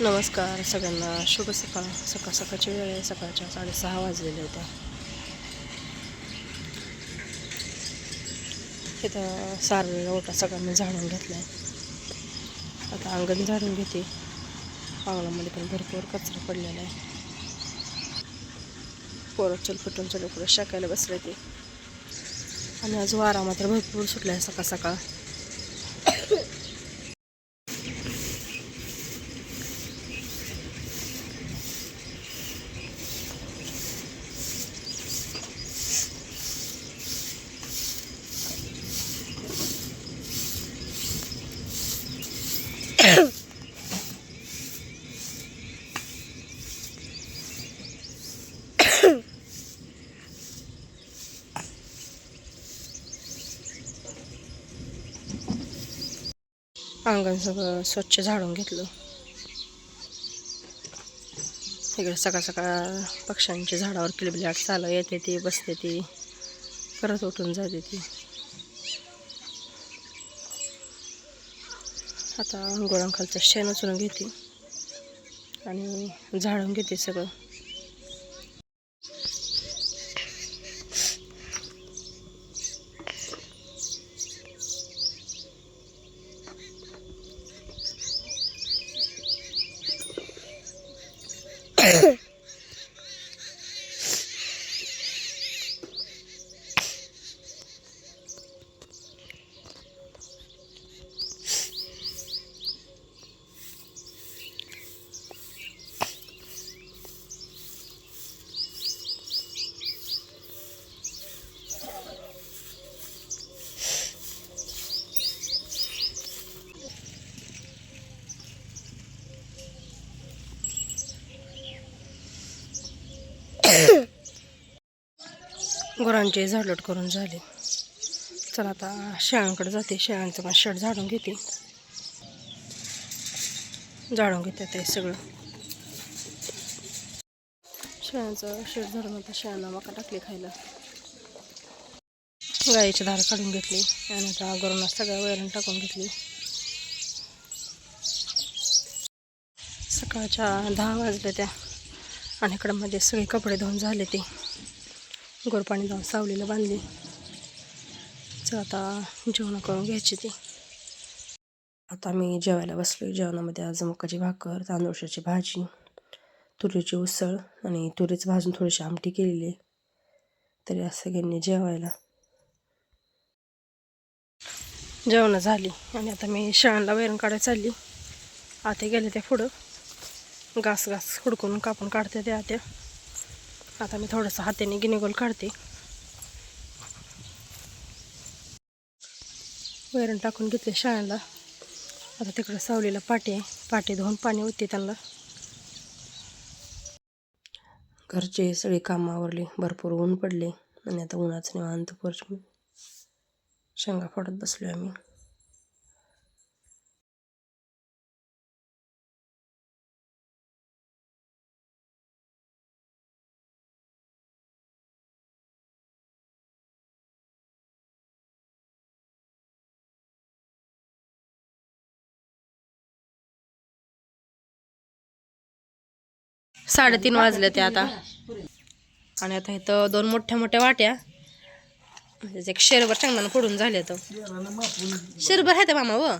नमस्कार सगळ्यांना. शुभ सकाळ. सकाळ सकाळची वेळ आहे. सकाळच्या साडेसहा वाजलेल्या होत्या तिथं सारलेला ओटा सगळ्यांनी झाडून घेतला आहे आता अंगण झाडून घेते. अंगणामध्ये पण भरपूर कचरा पडलेला आहे. पोरं चल फुटून चल पुढे शाकायला बसले ते. आणि आज वारा मात्र भरपूर सुटला आहे सकाळ सकाळ. अंगण सगळं स्वच्छ झाडून घेतलं. इकडे सकाळ सकाळ पक्ष्यांच्या झाडावर किलबिलाट चालू येते ती बसते ती परत उठून जाते ती. आता अंघोळांखालचं शेण उचलून घेते आणि झाडून घेते सगळं. गुरांचे झाडलोट करून झाले. चला आता शेळ्यांकडे जाते. शेळांचं पण शेड झाडून घेते. झाडून घेते ते सगळं. शेळांचं शेड झाडून आता शेळ्यांना मका टाकली खायला. गाईची धार काढून घेतली आणि आता गुरांना सगळ्या वैरण टाकून घेतली. सकाळच्या दहा वाजल्या त्या. आणि इकडं माझे सगळे कपडे धुवून झाले ते. गोरपाणी जाऊन सावलीला बांधली. चल आता जेवण करून घ्यायची ती. आता मी जेवायला बसलो जेवणामध्ये आज मकाची भाकर तांदूळशाची भाजी तुरीची उसळ आणि तुरीच भाजून थोडीशी आमटी केलेली तरी आज सगळ्यांनी जेवायला. जेवणं झाली आणि आता मी शाळांना वैरण काढायला चालली. आते गेले त्या पुढं. घास घास खुडकून कापून काढते त्या आत्या. आता मी थोडंसं हाताने गिनेगोल काढते. वैरण टाकून घेतले शाळेला. आता तिकडं सावलीला पाटी आहे. पाटी धुवून पाणी होते त्यांना. घरचे सगळे कामं आवरली. भरपूर ऊन पडले. आणि आता उन्हाचं निवांत परच शेंगा फोडत बसलो आम्ही. साडेतीन वाजले ते आता. आणि आता इथं दोन मोठ्या मोठ्या वाट्या. म्हणजे एक शेरभर शेंगदाणा फोडून झाले तर शेरभर आहे ते मामा व.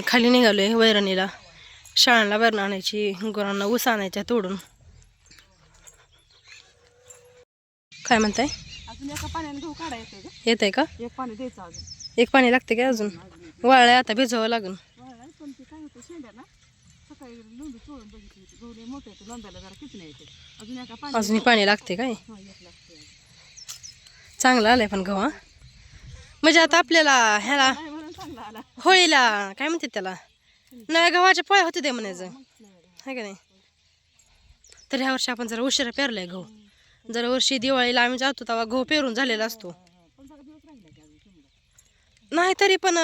खाली निघालोय वैरणीला. शाळांना वैरण आणायची गुरांना ऊस आणायच्या तोडून. काय म्हणताय? येत आहे का? एक पाणी लागते का अजून? वाळल्या आता भिजवावं लागेल सकाळी लोंबी चोळून बघितली होती गहू लय मोठे होते लोंब्याला जरा किती नाही येते अजून एका पाणी अजून पाणी लागते काय हा, एक लागते अजून. चांगलं आलंय पण गव्हा म्हणजे आता आपल्याला ह्याला नाही म्हणून चांगला आला होळीला काय म्हणते त्याला? नव्या गव्हाच्या पोळ्या होते ते म्हणायचं. आहे का नाही? तर ह्या वर्षी आपण जरा उशिरा पेरलाय गहू. जर वर्षी दिवाळीला आम्ही जातो तेव्हा गहू पेरून झालेला असतो पण जरा दिवस राहिला की अजून समजा. नाही तरी पण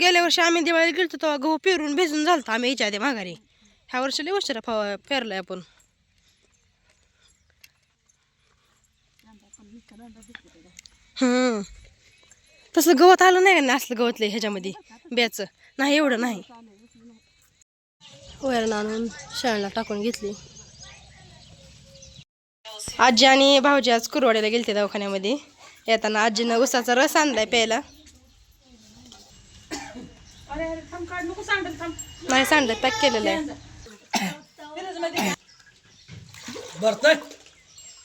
गेल्या वर्षी आम्ही दिवाळीला गेलो तेव्हा गहू पेरून भिजून झालता आम्ही याच्या आधी माघारी. ह्या वर्षी लय उशिरा फवा पेरलाय आपण. हम्म. तसं गवत आलं नाही का असलं गवतलं ह्याच्यामध्ये ब्याचं? नाही एवढं नाही. चालेल वैरण आणून शाळेला टाकून घेतली. आजी आणि भाऊजी आज कुरवाड्याला गेलते दवाखान्यामध्ये. येताना आजीनं उसाचा रस आणलाय प्यायला. नाही सांडलं पॅक केलेलं आहे.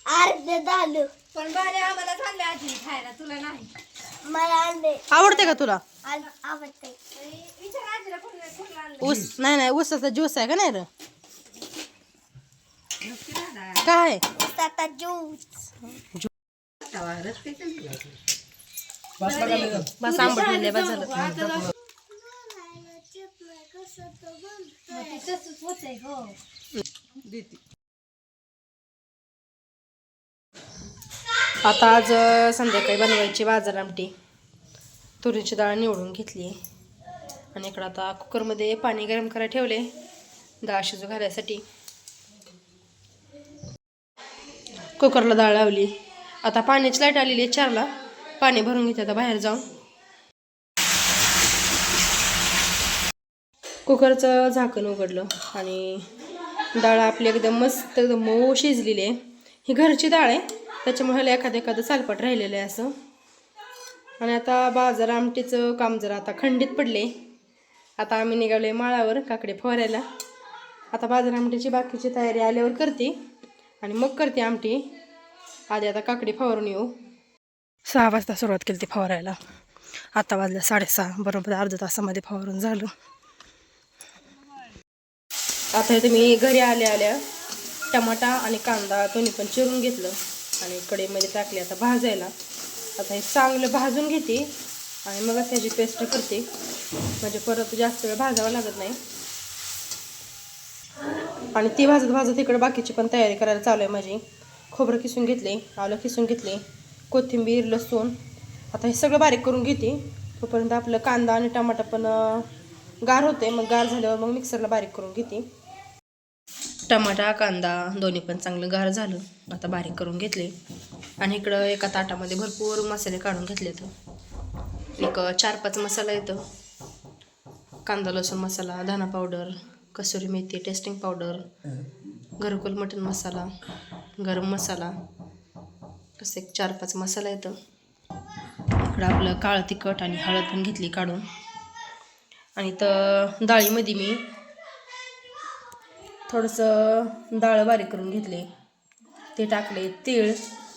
अर्धे झालं. पण बरे आम्हाला चालले आजी खायला तुला नाही. मला आणले. आवडते का तुला? आवडते. विचार आजीला कोण कोण आणलं ऊस नाही नाही ऊसाचा ज्यूस आहे का नाही र? काय? ज्यूस. बस आंबट बस झालं. तसंच होतंय हो. देते. आता आज संध्याकाळी बनवायची बाजार आमटी तुरीची डाळ निवडून घेतली. आणि इकडं आता कुकरमध्ये पाणी गरम करायला ठेवले डाळ शिजू घालायसाठी. कुकरला डाळ लावली. आता पाण्याची लाइट आलेली आहे चारला. पाणी भरून घेते आता बाहेर जाऊन. कुकरचं झाकण उघडलं आणि डाळ आपली एकदम मस्त एकदम मऊ शिजलेली आहे. ही घरची डाळ आहे. त्याच्यामुळे ह्याला एखादं एखादं सालपट राहिलेलं आहे असं. आणि आता बाजार आमटीचं काम जरा आता खंडित पडले. आता आम्ही निघालो माळावर काकडे फवारायला. आता बाजार आमटीची बाकीची तयारी आल्यावर करते. आणि मग करते आमटी. आधी आता काकडे फवारून येऊ. सहा वाजता सुरुवात केली ती फवारायला. आता वाजल्या साडेसहा बरोबर अर्ध्या तासामध्ये फवारून झालं. आता इथे मी घरी आल्या आल्या टमाटा आणि कांदा दोन्ही पण चिरून घेतलं आणि कढईमध्ये टाकले आता भाजायला. आता हे चांगलं भाजून घेते आणि मग त्याची पेस्ट करते. म्हणजे परत जास्त वेळ भाजावं लागत नाही. आणि ती भाजत भाजत इकडे बाकीची पण तयारी करायला चालू आहे माझी. खोबरं किसून घेतले आलं किसून घेतले कोथिंबीर लसूण. आता हे सगळं बारीक करून घेते. तोपर्यंत आपलं कांदा आणि टमाटा पण गार होते मग गार झाल्यावर मग मिक्सरला बारीक करून घेते. टमाटा कांदा दोन्ही पण चांगलं गार झालं आता बारीक करून घेतले. आणि इकडं एका ताटामध्ये भरपूर मसाले काढून घेतले तर एक चार पाच मसाला येतं. कांदा लसूण मसाला धना पावडर कसुरी मेथी टेस्टिंग पावडर घरकुल मटण मसाला गरम मसाला असं एक चार पाच मसाला येतं. इकडं आपलं काळं तिखट आणि हळद पण घेतली काढून. आणि तर डाळीमध्ये मी थोडंसं डाळ बारीक करून घेतले. ते टाकले तीळ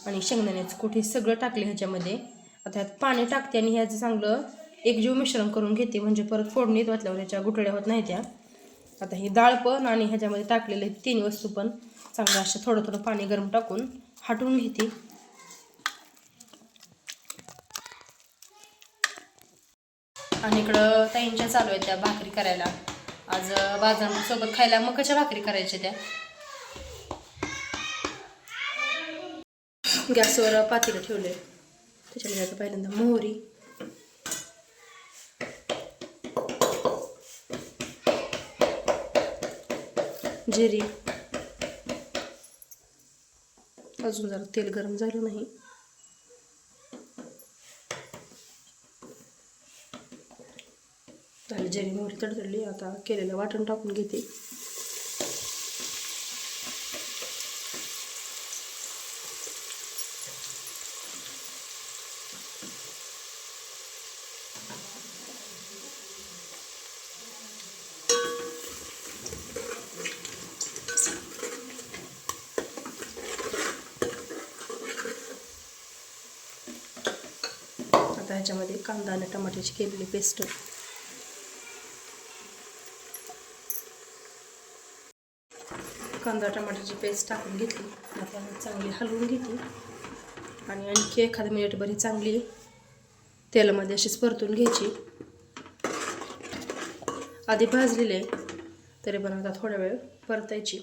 आणि शेंगदाण्याचं कुठे सगळं टाकले ह्याच्यामध्ये. आता ह्यात पाणी टाकते आणि ह्याचं चांगलं एकजीव मिश्रण करून घेते म्हणजे परत फोडणीत वाटल्यावर ह्याच्या गुठळ्या होत नाही त्या. आता ही डाळ पण आणि ह्याच्यामध्ये टाकलेले तीन वस्तू पण चांगलं असं थोडं थोडं पाणी गरम टाकून हाटून घेते. आणि इकडं ताईंच्या चालू आहेत त्या भाकरी करायला. आज बाजारासोबत खायला मग कशा भाकरी करायच्या त्या. गॅसवर पातेलं ठेवले त्याच्यात घ्यायचं पहिल्यांदा मोहरी. जिरी. अजून जरा तेल गरम झालं नाही. झाली जिरी मोहरी तडतडली आता केलेलं वाटण टाकून घेते. आता ह्याच्यामध्ये कांदा आणि टमाट्याची केलेली पेस्ट. कांदा टमाट्याची पेस्ट टाकून घेतली. आता चांगली हलवून घेतली आणि आणखी एखादं मिनिट बरी चांगली तेलामध्ये अशीच परतून घ्यायची. आधी भाजलेले आहे, तरी पण आता थोडा वेळ परतायची.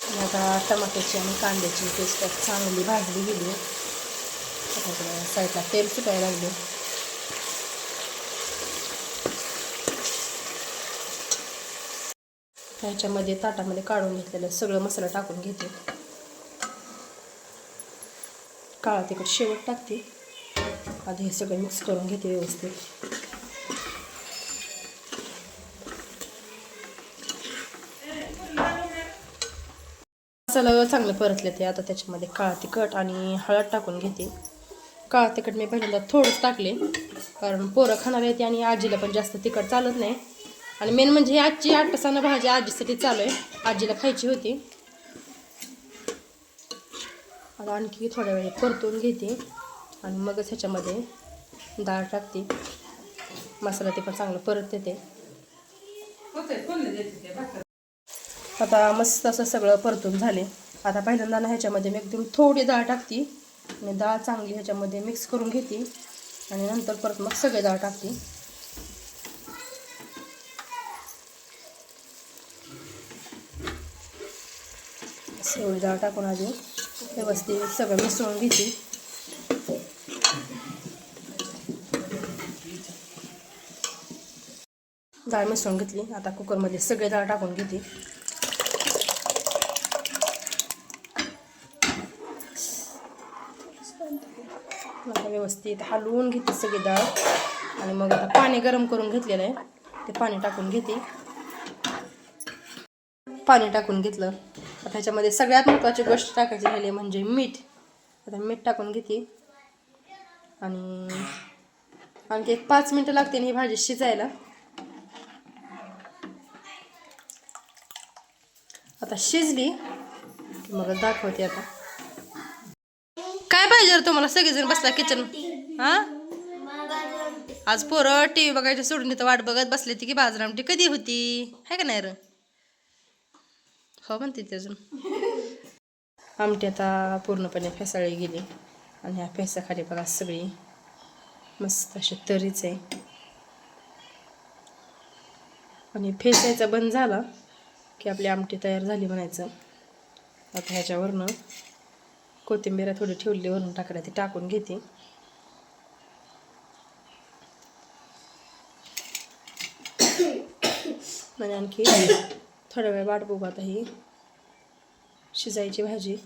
आता टमाट्याची आणि कांद्याची पेस्ट चांगली भाजली गेली. आता साईडला तेल सुटायला लागले. ह्याच्यामध्ये ताटामध्ये काढून घेतलेलं सगळं मसाला टाकून घेते. काळा तिखट शेवट टाकते. आधी हे सगळं मिक्स करून घेते व्यवस्थित. मसाला चांगलं परतले ते आता त्याच्यामध्ये काळा तिखट आणि हळद टाकून घेते. काळा तिखट मी पहिल्यांदा थोडंच टाकले. कारण पोरं खाणार येते आणि आजीला पण जास्त तिखट चालत नाही. आणि मेन म्हणजे ही आजची आटसानं भाजी आजीसाठी चालू आहे. आजीला खायची होती. आता आणखी थोड्या वेळ परतून घेते. आणि मगच ह्याच्यामध्ये डाळ टाकते. मसाला ते पण चांगलं परत येते. देते आता मस्त असं सगळं परतून झाले. आता पहिल्यांदा ना ह्याच्यामध्ये मी एकदम थोडी डाळ टाकते. आणि डाळ चांगली ह्याच्यामध्ये मिक्स करून घेते. आणि नंतर परत मग सगळे डाळ टाकते. असं एवढी डाळ टाकून आधी व्यवस्थित सगळं मिसळून घेते. डाळ मिसळून घेतली. आता कुकरमध्ये सगळे डाळ टाकून घेते. व्यवस्थित हलवून घेते सगळी डाळ आणि मग आता पाणी गरम करून घेतलेलं आहे. ते पाणी टाकून घेते. पाणी टाकून घेतलं. आता ह्याच्यामध्ये सगळ्यात महत्त्वाची गोष्ट टाकायची झाली म्हणजे मीठ. आता मीठ टाकून घेते. आणि आणखी एक पाच मिनटं लागते ही भाजी शिजायला. आता शिजली मग दाखवते आता. काय पाहिजे तुम्हाला? सगळेजण बसला किचन हा? आज पोरं टी व्ही बघायची सोडून तिथं वाट बघत बसले ती की बाजरामटी कधी होती? आहे का नाही र? हो म्हणते ती अजून. आमटी आता पूर्णपणे फेसाळी गेली. आणि ह्या फेसाखाली बघा सगळी मस्त अशी तरीच आहे. आणि फेसायचा बंद झाला की आपली आमटी तयार झाली म्हणायचं. आता ह्याच्यावरनं कोथिंबीर थोडी ठेवली वरून टाकल्या ती टाकून घेते. आणि आणखी थोड्या वेळ वाट बघू आता ही शिजायची भाजी.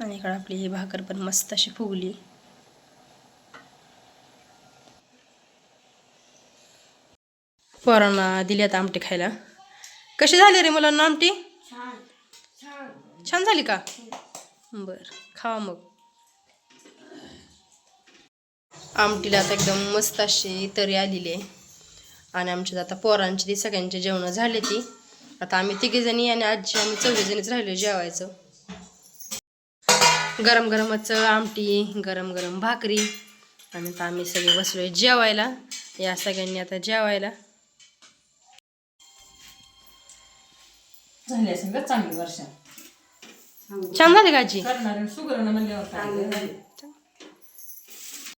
आणि इकडं आपली ही भाकर पण मस्त अशी फुगली. पोरांना दिली आता आमटी खायला. कशी झाली रे मुलांना आमटी? छान झाली का? बर खावा मग. आमटीला आता एकदम मस्त अशी तरी आलेली आहे. आणि आमच्यात आता पोरांची ती सगळ्यांची जेवणं झाली ती. आता आम्ही तिघीजणी आणि आजी आम्ही चौघीजणीच राहिलो जेवायचं. गरम गरमच आमटी गरम गरम भाकरी. आणि आता आम्ही सगळे बसलोय जेवायला. या सगळ्यांनी आता जेवायला. झाली असेल का चांगली वर्ष. छान झाली का आजी? करणार सुगरण?